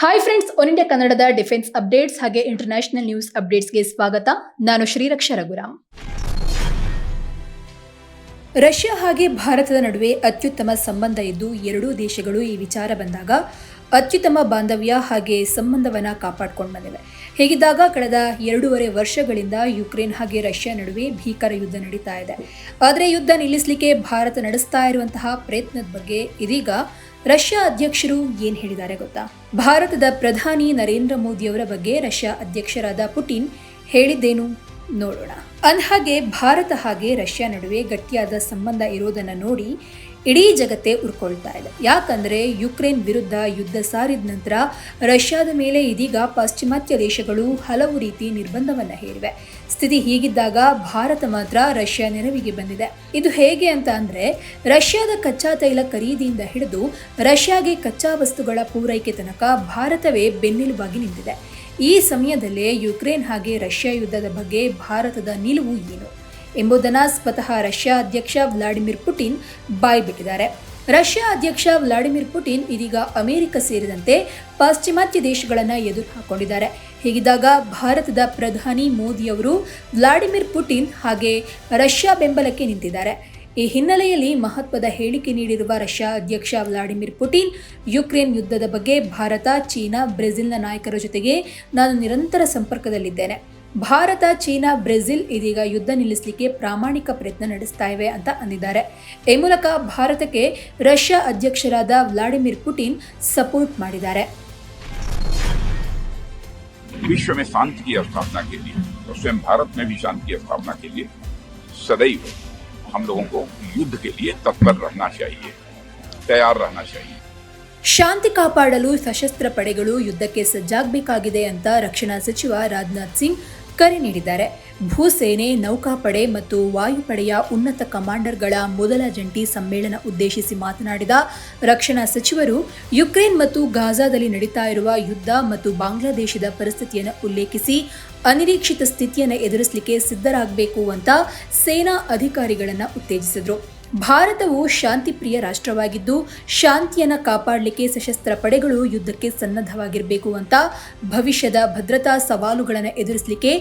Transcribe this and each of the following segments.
Hi friends one India ಕನ್ನಡದ defence updates ಹಾಗೆ international news ಅಪ್ಡೇಟ್ಸ್ಗೆ ಸ್ವಾಗತ. ನಾನು ಶ್ರೀರಕ್ಷ ರಘುರಾಮ್. ರಷ್ಯಾ ಹಾಗೆ ಭಾರತದ ನಡುವೆ ಅತ್ಯುತ್ತಮ ಸಂಬಂಧ ಇದ್ದು ಎರಡೂ ದೇಶಗಳು ಈ ವಿಚಾರ ಬಂದಾಗ ಅತ್ಯುತ್ತಮ ಬಾಂಧವ್ಯ ಹಾಗೆ ಸಂಬಂಧವನ್ನ ಕಾಪಾಡಿಕೊಂಡು ಬಂದಿವೆ. ಹೇಗಿದ್ದಾಗ ಕಳೆದ ಎರಡೂವರೆ ವರ್ಷಗಳಿಂದ ಯುಕ್ರೇನ್ ಹಾಗೆ ರಷ್ಯಾ ನಡುವೆ ಭೀಕರ ಯುದ್ಧ ನಡೀತಾ ಇದೆ. ಆದರೆ ಯುದ್ಧ ನಿಲ್ಲಿಸಲಿಕ್ಕೆ ಭಾರತ ನಡೆಸ್ತಾ ಇರುವಂತಹ ಪ್ರಯತ್ನದ ಬಗ್ಗೆ ಇದೀಗ ರಷ್ಯಾ ಅಧ್ಯಕ್ಷರು ಏನ್ ಹೇಳಿದ್ದಾರೆ ಗೊತ್ತಾ? ಭಾರತದ ಪ್ರಧಾನಿ ನರೇಂದ್ರ ಮೋದಿಯವರ ಬಗ್ಗೆ ರಷ್ಯಾ ಅಧ್ಯಕ್ಷರಾದ ಪುಟಿನ್ ಹೇಳಿದ್ದೇನು ನೋಡೋಣ. ಅಂದ್ಹಾಗೆ ಭಾರತ ಹಾಗೆ ರಷ್ಯಾ ನಡುವೆ ಗಟ್ಟಿಯಾದ ಸಂಬಂಧ ಇರೋದನ್ನ ನೋಡಿ ಇಡೀ ಜಗತ್ತೇ ಉರ್ಕೊಳ್ತಾ ಇದೆ. ಯಾಕಂದ್ರೆ ಯುಕ್ರೇನ್ ವಿರುದ್ಧ ಯುದ್ಧ ಸಾರಿದ ನಂತರ ರಷ್ಯಾದ ಮೇಲೆ ಇದೀಗ ಪಾಶ್ಚಿಮಾತ್ಯ ದೇಶಗಳು ಹಲವು ರೀತಿ ನಿರ್ಬಂಧವನ್ನು ಹೇರಿವೆ. ಸ್ಥಿತಿ ಹೀಗಿದ್ದಾಗ ಭಾರತ ಮಾತ್ರ ರಷ್ಯಾ ನೆರವಿಗೆ ಬಂದಿದೆ. ಇದು ಹೇಗೆ ಅಂತ ಅಂದ್ರೆ, ರಷ್ಯಾದ ಕಚ್ಚಾ ತೈಲ ಖರೀದಿಯಿಂದ ಹಿಡಿದು ರಷ್ಯಾಗೆ ಕಚ್ಚಾ ವಸ್ತುಗಳ ಪೂರೈಕೆ ತನಕ ಭಾರತವೇ ಬೆನ್ನೆಲುಬಾಗಿ ನಿಂತಿದೆ. ಈ ಸಮಯದಲ್ಲೇ ಯುಕ್ರೇನ್ ಹಾಗೆ ರಷ್ಯಾ ಯುದ್ಧದ ಬಗ್ಗೆ ಭಾರತದ ನಿಲುವು ಏನು? ಎಂಬುದನ್ನು ಸ್ವತಃ ರಷ್ಯಾ ಅಧ್ಯಕ್ಷ ವ್ಲಾಡಿಮಿರ್ ಪುಟಿನ್ ಬಾಯ್ಬಿಟ್ಟಿದ್ದಾರೆ. ರಷ್ಯಾ ಅಧ್ಯಕ್ಷ ವ್ಲಾಡಿಮಿರ್ ಪುಟಿನ್ ಇದೀಗ ಅಮೆರಿಕ ಸೇರಿದಂತೆ ಪಾಶ್ಚಿಮಾತ್ಯ ದೇಶಗಳನ್ನು ಎದುರು ಹಾಕೊಂಡಿದ್ದಾರೆ ಹೀಗಿದ್ದಾಗ ಭಾರತದ ಪ್ರಧಾನಿ ಮೋದಿಯವರು ವ್ಲಾಡಿಮಿರ್ ಪುಟಿನ್ ಹಾಗೆ ರಷ್ಯಾ ಬೆಂಬಲಕ್ಕೆ ನಿಂತಿದ್ದಾರೆ. ಈ ಹಿನ್ನೆಲೆಯಲ್ಲಿ ಮಹತ್ವದ ಹೇಳಿಕೆ ನೀಡಿರುವ ರಷ್ಯಾ ಅಧ್ಯಕ್ಷ ವ್ಲಾಡಿಮಿರ್ ಪುಟಿನ್, ಯುಕ್ರೇನ್ ಯುದ್ಧದ ಬಗ್ಗೆ ಭಾರತ, ಚೀನಾ, ಬ್ರೆಜಿಲ್ನ ನಾಯಕರ ಜೊತೆಗೆ ನಾನು ನಿರಂತರ ಸಂಪರ್ಕದಲ್ಲಿದ್ದೇನೆ. ಭಾರತ ಚೀನಾ ಬ್ರೆಜಿಲ್ ಇದೀಗ ಯುದ್ಧ ನಿಲ್ಲಿಸಲಿಕ್ಕೆ ಪ್ರಾಮಾಣಿಕ ಪ್ರಯತ್ನ ನಡೆಸ್ತಾ ಇವೆ ಅಂತ ಅಂದಿದ್ದಾರೆ ಈ ಮೂಲಕ ಭಾರತಕ್ಕೆ ರಷ್ಯಾ ಅಧ್ಯಕ್ಷರಾದ ವ್ಲಾಡಿಮಿರ್ ಪುಟಿನ್ ಸಪೋರ್ಟ್ ಮಾಡಿದ್ದಾರೆ विश्व में शांति की स्थापना के लिए और स्वयं भारत में भी शांति की स्थापना के लिए सदैव हम लोगों को युद्ध के लिए तत्पर रहना चाहिए तैयार रहना चाहिए ಶಾಂತಿ ಕಾಪಾಡಲು ಸಶಸ್ತ್ರ ಪಡೆಗಳು ಯುದ್ಧಕ್ಕೆ ಸಜ್ಜಾಗಬೇಕಾಗಿದೆ ಅಂತ ರಕ್ಷಣಾ ಸಚಿವ ರಾಜನಾಥ್ ಸಿಂಗ್ ಕರೆ ನೀಡಿದ್ದಾರೆ. ಭೂಸೇನೆ, ನೌಕಾಪಡೆ ಮತ್ತು ವಾಯುಪಡೆಯ ಉನ್ನತ ಕಮಾಂಡರ್ಗಳ ಮೊದಲ ಜಂಟಿ ಸಮ್ಮೇಳನ ಉದ್ದೇಶಿಸಿ ಮಾತನಾಡಿದ ರಕ್ಷಣಾ ಸಚಿವರು, ಯುಕ್ರೇನ್ ಮತ್ತು ಗಾಜಾದಲ್ಲಿ ನಡೀತಾ ಇರುವ ಯುದ್ಧ ಮತ್ತು ಬಾಂಗ್ಲಾದೇಶದ ಪರಿಸ್ಥಿತಿಯನ್ನು ಉಲ್ಲೇಖಿಸಿ ಅನಿರೀಕ್ಷಿತ ಸ್ಥಿತಿಯನ್ನು ಎದುರಿಸಲಿಕ್ಕೆ ಸಿದ್ಧರಾಗಬೇಕು ಅಂತ ಸೇನಾ ಅಧಿಕಾರಿಗಳನ್ನು ಉತ್ತೇಜಿಸಿದರು. ಭಾರತವು ಶಾಂತಿಪ್ರಿಯ ರಾಷ್ಟ್ರವಾಗಿದ್ದು, ಶಾಂತಿಯನ್ನು ಕಾಪಾಡಲಿಕ್ಕೆ ಸಶಸ್ತ್ರ ಪಡೆಗಳು ಯುದ್ಧಕ್ಕೆ ಸನ್ನದ್ಧವಾಗಿರಬೇಕು ಅಂತ ಭವಿಷ್ಯದ ಭದ್ರತಾ ಸವಾಲುಗಳನ್ನು ಎದುರಿಸಲಿಕ್ಕೆ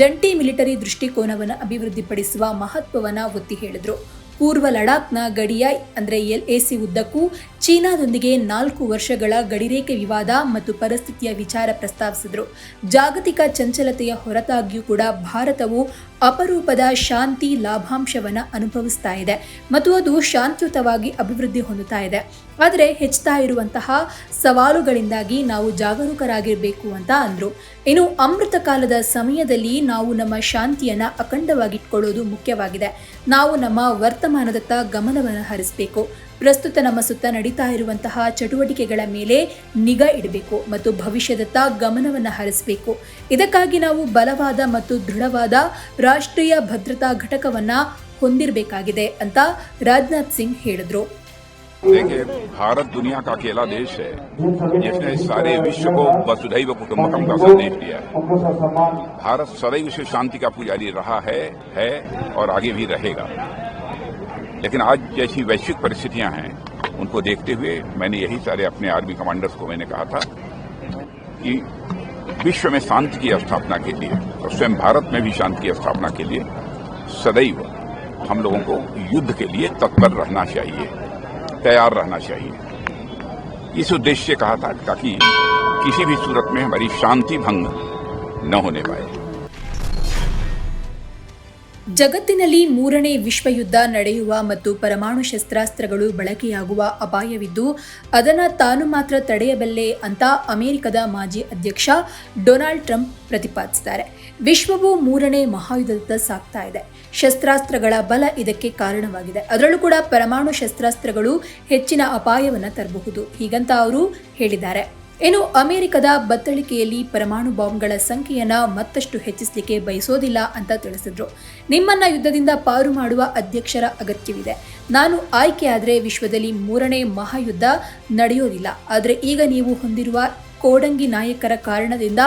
ಜಂಟಿ ಮಿಲಿಟರಿ ದೃಷ್ಟಿಕೋನವನ್ನು ಅಭಿವೃದ್ಧಿಪಡಿಸುವ ಮಹತ್ವವನ್ನು ಒತ್ತಿ ಹೇಳಿದರು. ಪೂರ್ವ ಲಡಾಖ್ನ ಗಡಿಯ, ಅಂದರೆ ಸಿ ಉದ್ದಕ್ಕೂ ಚೀನಾದೊಂದಿಗೆ ನಾಲ್ಕು ವರ್ಷಗಳ ಗಡಿರೇಖೆ ವಿವಾದ ಮತ್ತು ಪರಿಸ್ಥಿತಿಯ ವಿಚಾರ ಪ್ರಸ್ತಾಪಿಸಿದರು ಜಾಗತಿಕ ಚಂಚಲತೆಯ ಹೊರತಾಗಿಯೂ ಕೂಡ ಭಾರತವು ಅಪರೂಪದ ಶಾಂತಿ ಲಾಭಾಂಶವನ್ನು ಅನುಭವಿಸ್ತಾ ಇದೆ ಮತ್ತು ಅದು ಶಾಂತಿಯುತವಾಗಿ ಅಭಿವೃದ್ಧಿ ಹೊಂದುತ್ತಾ ಇದೆ. ಆದರೆ ಹೆಚ್ಚುತ್ತಾ ಇರುವಂತಹ ಸವಾಲುಗಳಿಂದಾಗಿ ನಾವು ಜಾಗರೂಕರಾಗಿರಬೇಕು ಅಂತ ಅಂದರು. ಇನ್ನು ಅಮೃತ ಕಾಲದ ಸಮಯದಲ್ಲಿ ನಾವು ನಮ್ಮ ಶಾಂತಿಯನ್ನು ಅಖಂಡವಾಗಿಟ್ಕೊಳ್ಳೋದು ಮುಖ್ಯವಾಗಿದೆ. ನಾವು ನಮ್ಮ ವರ್ತಮಾನದತ್ತ ಗಮನವನ್ನು ಹರಿಸಬೇಕು. ಪ್ರಸ್ತುತ ನಮ್ಮ ಸುತ್ತ ನಡೀತಾ ಇರುವಂತಹ ಚಟುವಟಿಕೆಗಳ ಮೇಲೆ ನಿಗಾ ಇಡಬೇಕು ಮತ್ತು ಭವಿಷ್ಯದತ್ತ ಗಮನವನ್ನು ಹರಿಸಬೇಕು ಇದಕ್ಕಾಗಿ ನಾವು ಬಲವಾದ ಮತ್ತು ದೃಢವಾದ ರಾಷ್ಟ್ರೀಯ ಭದ್ರತಾ ಘಟಕವನ್ನ ಹೊಂದಿರಬೇಕಾಗಿದೆ ಅಂತ ರಾಜನಾಥ್ ಸಿಂಗ್ ಹೇಳಿದ್ರು देखिए भारत दुनिया का अकेला देश है जिसने सारे विश्व को वसुधैव कुटुंबकम का संदेश दिया है भारत सदैव विश्व शांति का पुजारी रहा है है और आगे भी रहेगा लेकिन आज जैसी वैश्विक परिस्थितियाँ हैं, उनको देखते हुए मैंने यही सारे अपने आर्मी कमांडर्स को मैंने कहा था कि विश्व में शांति की स्थापना के लिए और स्वयं भारत में भी शांति की स्थापना के लिए सदैव हम लोगों को युद्ध के लिए तत्पर रहना चाहिए, तैयार रहना चाहिए। इस उद्देश्य से कहा था ताकि किसी भी सूरत में हमारी शांति भंग न होने पाए। ಜಗತ್ತಿನಲ್ಲಿ ಮೂರನೇ ವಿಶ್ವಯುದ್ಧ ನಡೆಯುವ ಮತ್ತು ಪರಮಾಣು ಶಸ್ತ್ರಾಸ್ತ್ರಗಳು ಬಳಕೆಯಾಗುವ ಅಪಾಯವಿದ್ದು, ಅದನ್ನು ತಾನು ಮಾತ್ರ ತಡೆಯಬಲ್ಲೆ ಅಂತ ಅಮೆರಿಕದ ಮಾಜಿ ಅಧ್ಯಕ್ಷ ಡೊನಾಲ್ಡ್ ಟ್ರಂಪ್ ಪ್ರತಿಪಾದಿಸಿದ್ದಾರೆ ವಿಶ್ವವು ಮೂರನೇ ಮಹಾಯುದ್ಧದತ್ತ ಸಾಗ್ತಾ ಇದೆ. ಶಸ್ತ್ರಾಸ್ತ್ರಗಳ ಬಲ ಇದಕ್ಕೆ ಕಾರಣವಾಗಿದೆ. ಅದರಲ್ಲೂ ಕೂಡ ಪರಮಾಣು ಶಸ್ತ್ರಾಸ್ತ್ರಗಳು ಹೆಚ್ಚಿನ ಅಪಾಯವನ್ನು ತರಬಹುದು. ಹೀಗಂತ ಅವರು ಹೇಳಿದ್ದಾರೆ. ಇನ್ನು ಅಮೆರಿಕದ ಬತ್ತಳಿಕೆಯಲ್ಲಿ ಪರಮಾಣು ಬಾಂಬ್ಗಳ ಸಂಖ್ಯೆಯನ್ನು ಮತ್ತಷ್ಟು ಹೆಚ್ಚಿಸಲಿಕ್ಕೆ ಬಯಸೋದಿಲ್ಲ ಅಂತ ತಿಳಿಸಿದ್ರು. ನಿಮ್ಮನ್ನ ಯುದ್ಧದಿಂದ ಪಾರು ಮಾಡುವ ಅಧ್ಯಕ್ಷರ ಅಗತ್ಯವಿದೆ. ನಾನು ಆಯ್ಕೆಯಾದರೆ ವಿಶ್ವದಲ್ಲಿ ಮೂರನೇ ಮಹಾಯುದ್ಧ ನಡೆಯೋದಿಲ್ಲ. ಆದರೆ ಈಗ ನೀವು ಹೊಂದಿರುವ ಕೋಡಂಗಿ ನಾಯಕರ ಕಾರಣದಿಂದ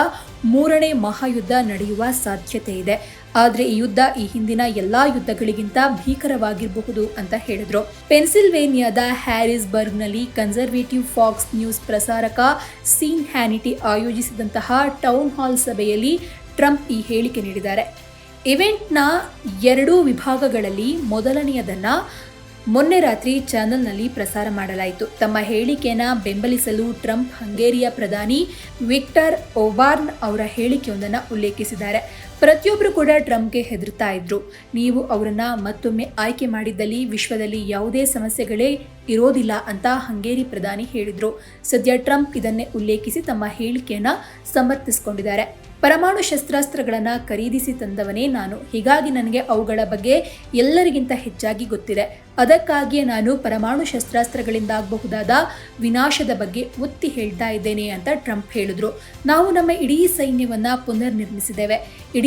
ಮೂರನೇ ಮಹಾಯುದ್ಧ ನಡೆಯುವ ಸಾಧ್ಯತೆ ಇದೆ. ಆದರೆ ಈ ಯುದ್ಧ ಈ ಹಿಂದಿನ ಎಲ್ಲಾ ಯುದ್ಧಗಳಿಗಿಂತ ಭೀಕರವಾಗಿರಬಹುದು ಅಂತ ಹೇಳಿದ್ರು. ಪೆನ್ಸಿಲ್ವೇನಿಯಾದ ಹ್ಯಾರಿಸ್ಬರ್ಗ್ನಲ್ಲಿ ಕನ್ಸರ್ವೇಟಿವ್ ಫಾಕ್ಸ್ ನ್ಯೂಸ್ ಪ್ರಸಾರಕ ಸೀನ್ ಹ್ಯಾನಿಟಿ ಆಯೋಜಿಸಿದಂತಹ ಟೌನ್ ಹಾಲ್ ಸಭೆಯಲ್ಲಿ ಟ್ರಂಪ್ ಈ ಹೇಳಿಕೆ ನೀಡಿದ್ದಾರೆ. ಇವೆಂಟ್ನ ಎರಡೂ ವಿಭಾಗಗಳಲ್ಲಿ ಮೊದಲನೆಯದನ್ನ ಮೊನ್ನೆ ರಾತ್ರಿ ಚಾನೆಲ್ನಲ್ಲಿ ಪ್ರಸಾರ ಮಾಡಲಾಯಿತು. ತಮ್ಮ ಹೇಳಿಕೆಯನ್ನು ಬೆಂಬಲಿಸಲು ಟ್ರಂಪ್, ಹಂಗೇರಿಯ ಪ್ರಧಾನಿ ವಿಕ್ಟರ್ ಒಬಾರ್ನ್ ಅವರ ಹೇಳಿಕೆಯೊಂದನ್ನು ಉಲ್ಲೇಖಿಸಿದ್ದಾರೆ. ಪ್ರತಿಯೊಬ್ಬರು ಕೂಡ ಟ್ರಂಪ್ಗೆ ಹೆದರ್ತಾ ಇದ್ರು. ನೀವು ಅವರನ್ನ ಮತ್ತೊಮ್ಮೆ ಆಯ್ಕೆ ಮಾಡಿದ್ದಲ್ಲಿ ವಿಶ್ವದಲ್ಲಿ ಯಾವುದೇ ಸಮಸ್ಯೆಗಳೇ ಇರೋದಿಲ್ಲ ಅಂತ ಹಂಗೇರಿ ಪ್ರಧಾನಿ ಹೇಳಿದ್ರು. ಸದ್ಯ ಟ್ರಂಪ್ ಇದನ್ನೇ ಉಲ್ಲೇಖಿಸಿ ತಮ್ಮ ಹೇಳಿಕೆಯನ್ನ ಸಮರ್ಥಿಸಿಕೊಂಡಿದ್ದಾರೆ. ಪರಮಾಣು ಶಸ್ತ್ರಾಸ್ತ್ರಗಳನ್ನು ಖರೀದಿಸಿ ತಂದವನೇ ನಾನು. ಹೀಗಾಗಿ ನನಗೆ ಅವುಗಳ ಬಗ್ಗೆ ಎಲ್ಲರಿಗಿಂತ ಹೆಚ್ಚಾಗಿ ಗೊತ್ತಿದೆ. ಅದಕ್ಕಾಗಿಯೇ ನಾನು ಪರಮಾಣು ಶಸ್ತ್ರಾಸ್ತ್ರಗಳಿಂದಾಗಬಹುದಾದ ವಿನಾಶದ ಬಗ್ಗೆ ಒತ್ತಿ ಹೇಳ್ತಾ ಇದ್ದೇನೆ ಅಂತ ಟ್ರಂಪ್ ಹೇಳಿದ್ರು. ನಾವು ನಮ್ಮ ಇಡೀ ಸೈನ್ಯವನ್ನ ಪುನರ್ ನಿರ್ಮಿಸಿದ್ದೇವೆ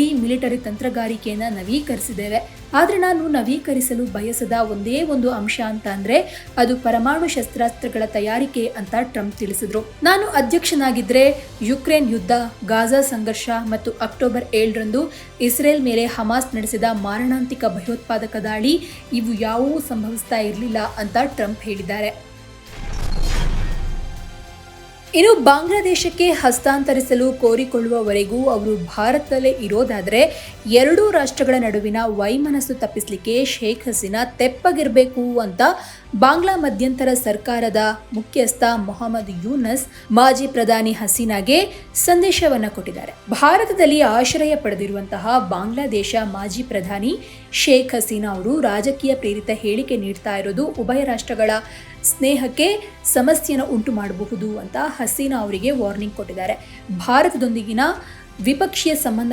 ಇಡೀ ಮಿಲಿಟರಿ ತಂತ್ರಗಾರಿಕೆಯನ್ನು ನವೀಕರಿಸಿದ್ದೇವೆ. ಆದರೆ ನಾನು ನವೀಕರಿಸಲು ಬಯಸದ ಒಂದೇ ಒಂದು ಅಂಶ ಅಂತ ಅಂದ್ರೆ ಅದು ಪರಮಾಣು ಶಸ್ತ್ರಾಸ್ತ್ರಗಳ ತಯಾರಿಕೆ ಅಂತ ಟ್ರಂಪ್ ತಿಳಿಸಿದ್ರು. ನಾನು ಅಧ್ಯಕ್ಷನಾಗಿದ್ರೆ ಯುಕ್ರೇನ್ ಯುದ್ಧ, ಗಾಜಾ ಸಂಘರ್ಷ ಮತ್ತು ಅಕ್ಟೋಬರ್ ಏಳರಂದು ಇಸ್ರೇಲ್ ಮೇಲೆ ಹಮಾಸ್ ನಡೆಸಿದ ಮಾರಣಾಂತಿಕ ಭಯೋತ್ಪಾದಕ ದಾಳಿ ಇವು ಯಾವೂ ಸಂಭವಿಸ್ತಾ ಇರಲಿಲ್ಲ ಅಂತ ಟ್ರಂಪ್ ಹೇಳಿದ್ದಾರೆ. ಇನ್ನು ಬಾಂಗ್ಲಾದೇಶಕ್ಕೆ ಹಸ್ತಾಂತರಿಸಲು ಕೋರಿಕೊಳ್ಳುವವರೆಗೂ ಅವರು ಭಾರತದಲ್ಲೇ ಇರೋದಾದರೆ ಎರಡೂ ರಾಷ್ಟ್ರಗಳ ನಡುವಿನ ವೈಮನಸ್ಸು ತಪ್ಪಿಸಲಿಕ್ಕೆ ಶೇಖ್ ಹಸೀನಾ ತೆಪ್ಪಗಿರಬೇಕು ಅಂತ ಬಾಂಗ್ಲಾ ಮಧ್ಯಂತರ ಸರ್ಕಾರದ ಮುಖ್ಯಸ್ಥ ಮೊಹಮ್ಮದ್ ಯೂನಸ್ ಮಾಜಿ ಪ್ರಧಾನಿ ಹಸೀನಾಗೆ ಸಂದೇಶವನ್ನು ಕೊಟ್ಟಿದ್ದಾರೆ. ಭಾರತದಲ್ಲಿ ಆಶ್ರಯ ಪಡೆದಿರುವಂತಹ ಬಾಂಗ್ಲಾದೇಶ ಮಾಜಿ ಪ್ರಧಾನಿ ಶೇಖ್ ಹಸೀನಾ ಅವರು ರಾಜಕೀಯ ಪ್ರೇರಿತ ಹೇಳಿಕೆ ನೀಡ್ತಾ ಇರೋದು ಉಭಯ ರಾಷ್ಟ್ರಗಳ ಸ್ನೇಹಕ್ಕೆ ಸಮಸ್ಯೆಯನ್ನು ಉಂಟು ಮಾಡಬಹುದು ಅಂತ ಹಸೀನಾ ಅವರಿಗೆ ವಾರ್ನಿಂಗ್ ಕೊಟ್ಟಿದ್ದಾರೆ. ಭಾರತದೊಂದಿಗಿನ ದ್ವಿಪಕ್ಷೀಯ ಸಂಬಂಧ